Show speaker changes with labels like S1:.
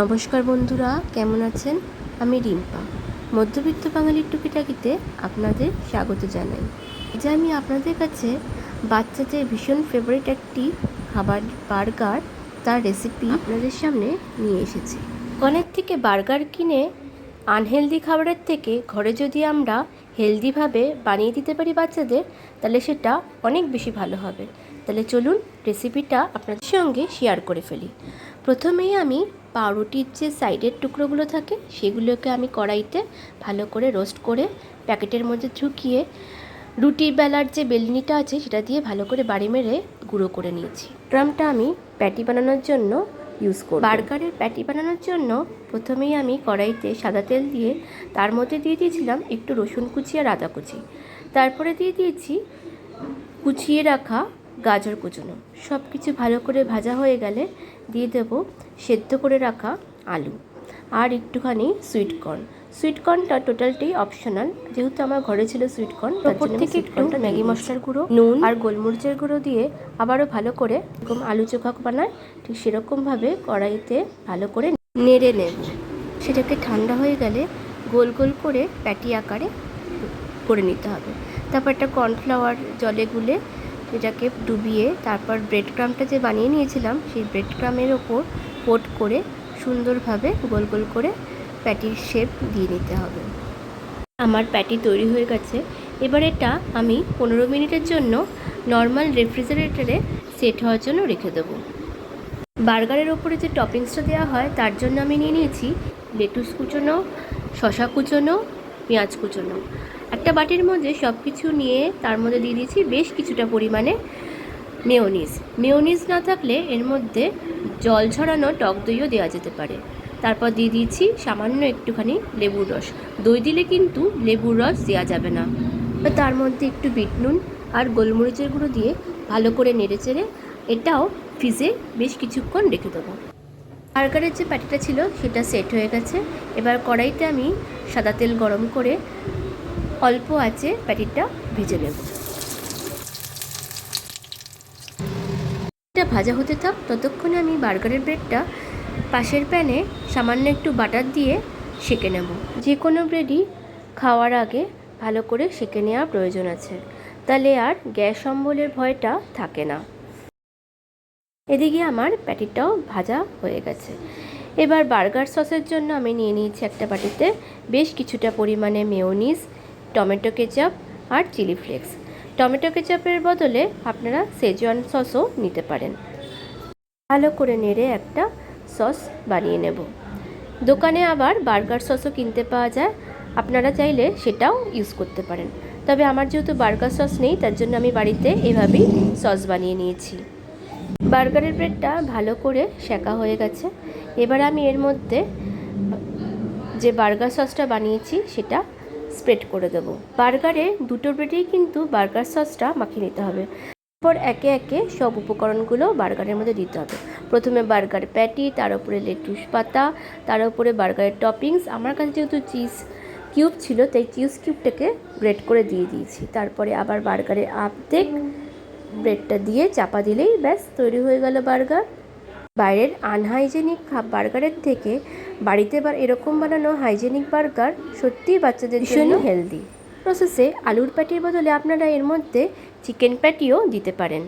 S1: নমস্কার বন্ধুরা, কেমন আছেন? আমি রিম্পা। মধ্যবিত্ত বাঙালির টুকিটাকিতে আপনাদের স্বাগত জানাই। যে আমি আপনাদের কাছে বাচ্চাদের ভীষণ ফেভারিট একটি খাবার, বার্গার, তার রেসিপি আপনাদের সামনে নিয়ে এসেছি। অনেক থেকে বার্গার কিনে আনহেলদি খাবারের থেকে ঘরে যদি আমরা হেলদিভাবে বানিয়ে দিতে পারি বাচ্চাদের, তাহলে সেটা অনেক বেশি ভালো হবে। তাহলে চলুন রেসিপিটা আপনাদের সঙ্গে শেয়ার করে ফেলি। প্রথমেই আমি পাউরুটির যে সাইডের টুকরোগুলো থাকে, সেগুলোকে আমি কড়াইতে ভালো করে রোস্ট করে প্যাকেটের মধ্যে ঢুকিয়ে রুটির বেলার যে বেলনিটা আছে, সেটা দিয়ে ভালো করে বাড়ি মেরে গুঁড়ো করে নিয়েছি। ড্রামটা আমি প্যাটি বানানোর জন্য ইউজ করব। বার্গারের প্যাটি বানানোর জন্য প্রথমেই আমি কড়াইতে সাদা তেল দিয়ে তার মধ্যে দিয়ে দিয়েছিলাম একটু রসুন কুচি আর আদা কুচি। তারপরে দিয়ে দিয়েছি কুচিয়ে রাখা গাজর কুচনো। সব কিছু ভালো করে ভাজা হয়ে গেলে দিয়ে দেব সেদ্ধ করে রাখা আলু আর একটুখানি সুইটকর্ন সুইটকর্নটা সুইট কর্নটা টোটালটাই অপশনাল যেহেতু আমার ঘরে ছিল সুইটকর্ন ওপর থেকে একটু ম্যাগি মশলার গুঁড়ো নুন। আর গোলমরিচের গুঁড়ো দিয়ে আবারও ভালো করে এরকম আলু চোখা বানায় ঠিক সেরকমভাবে কড়াইতে ভালো করে নেড়ে নেব। সেটাকে ঠান্ডা হয়ে গেলে গোল গোল করে প্যাটি আকারে করে নিতে হবে। তারপর একটা কর্নফ্লাওয়ার জলে গুলে এটাকে ডুবিয়ে তারপর ব্রেড ক্রামটা যে বানিয়ে নিয়েছিলাম, সেই ব্রেড ক্রামের ওপর কোট করে সুন্দরভাবে গোল গোল করে প্যাটির শেপ দিয়ে নিতে হবে। আমার প্যাটি তৈরি হয়ে গেছে। এবার এটা আমি পনেরো মিনিটের জন্য নর্মাল রেফ্রিজারেটরে সেট হওয়ার জন্য রেখে দেবো। বার্গারের ওপরে যে টপিংসটা দেওয়া হয়, তার জন্য আমি নিয়ে নিয়েছি লেটুস কুচোনো শশা কুচোনো, পেঁয়াজ কুচোনো। একটা বাটির মধ্যে সব কিছু নিয়ে তার মধ্যে দিয়ে দিয়েছি বেশ কিছুটা পরিমাণে মেয়োনিজ। মেয়োনিজ না থাকলে এর মধ্যে জল ঝরানো টক দইও দেওয়া যেতে পারে। তারপর দিয়ে দিয়েছি সামান্য একটুখানি লেবুর রস। দই দিলে কিন্তু লেবুর রস দেওয়া যাবে না। তার মধ্যে একটু বিট নুন আর গোলমরিচের গুঁড়ো দিয়ে ভালো করে নেড়ে চেড়ে এটাও ফ্রিজে বেশ কিছুক্ষণ রেখে দেবো। বার্গারের যে প্যাটিটা ছিল সেটা সেট হয়ে গেছে। এবার কড়াইতে আমি সাদা তেল গরম করে অল্প আছে প্যাটিটা ভেজে নেব। এটা ভাজা হতে থাক, ততক্ষণে আমি বার্গারের ব্রেডটা পাশের প্যানে সামান্য একটু বাটার দিয়ে সেঁকে নেব। যে কোনো ব্রেডই খাওয়ার আগে ভালো করে সেঁকে নেওয়ার প্রয়োজন আছে। তাহলে আর গ্যাস অম্বলের ভয়টা থাকে না। এদিকে আমার প্যাটিটাও ভাজা হয়ে গেছে। এবার বার্গার সসের জন্য আমি নিয়ে নিয়েছি একটা বাটিতে বেশ কিছুটা পরিমাণে মেয়োনিজ টমেটো কেচাপ আর চিলি ফ্লেক্স। টমেটো কেচাপের বদলে আপনারা সেজওয়ান সসও নিতে পারেন। ভালো করে নেড়ে একটা সস বানিয়ে নেব। দোকানে আবার বার্গার সসও কিনতে পাওয়া যায়। আপনারা চাইলে সেটাও ইউজ করতে পারেন। তবে আমার যেহেতু বার্গার সস নেই, তার জন্য আমি বাড়িতে এভাবেই সস বানিয়ে নিয়েছি। বার্গারের ব্রেডটা ভালো করে সেকা হয়ে গেছে। এবার আমি এর মধ্যে যে বার্গার সসটা বানিয়েছি, সেটা স্প্রেড করে দেবো। বার্গারে দুটো ব্রেডেই কিন্তু বার্গার সসটা মাখিয়ে নিতে হবে। তারপর একে একে সব উপকরণগুলো বার্গারের মধ্যে দিতে হবে। প্রথমে বার্গার প্যাটি, তার উপরে লেটুস পাতা, তার উপরে বার্গারের টপিংস। আমার কাছে যেহেতু চিজ কিউব ছিল, তাই চিজ কিউবটাকে গ্রেট করে দিয়ে দিয়েছি। তারপরে আবার বার্গারের আর্ধেক ব্রেডটা দিয়ে চাপা দিলেই ব্যাস, তৈরি হয়ে গেল বার্গার। বাইরের আনহাইজেনিক বার্গারের থেকে বাড়িতে বা এরকম বানানো হাইজেনিক বার্গার সত্যিই বাচ্চাদের জন্য হেলদি প্রসেসে আলুর প্যাটির বদলে আপনারা এর মধ্যে চিকেন প্যাটিও দিতে পারেন।